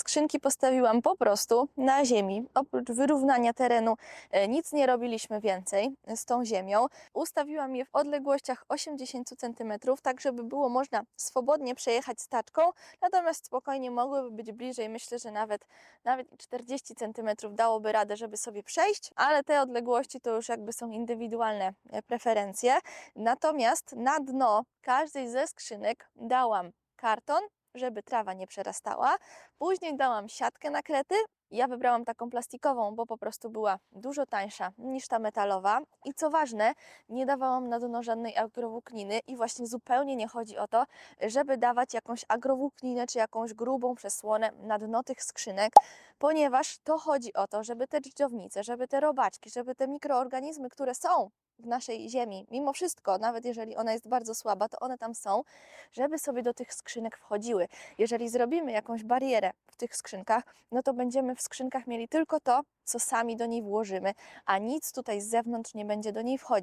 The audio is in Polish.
Skrzynki postawiłam po prostu na ziemi. Oprócz wyrównania terenu e, nic nie robiliśmy więcej z tą ziemią. Ustawiłam je w odległościach 80 cm, tak żeby było można swobodnie przejechać staczką, natomiast spokojnie mogłyby być bliżej. Myślę, że nawet, nawet i 40 cm dałoby radę, żeby sobie przejść, ale te odległości to już jakby są indywidualne e, preferencje. Natomiast na dno każdej ze skrzynek dałam karton, żeby trawa nie przerastała. Później dałam siatkę na krety. Ja wybrałam taką plastikową, bo po prostu była dużo tańsza niż ta metalowa. I co ważne, nie dawałam na dno żadnej agrowłókniny i właśnie zupełnie nie chodzi o to, żeby dawać jakąś agrowłókninę czy jakąś grubą przesłonę na dno tych skrzynek, ponieważ to chodzi o to, żeby te dżdżownice, żeby te robaczki, żeby te mikroorganizmy, które są w naszej ziemi, mimo wszystko, nawet jeżeli ona jest bardzo słaba, to one tam są, żeby sobie do tych skrzynek wchodziły. Jeżeli zrobimy jakąś barierę w tych skrzynkach, no to będziemy w skrzynkach mieli tylko to, co sami do niej włożymy, a nic tutaj z zewnątrz nie będzie do niej wchodzić.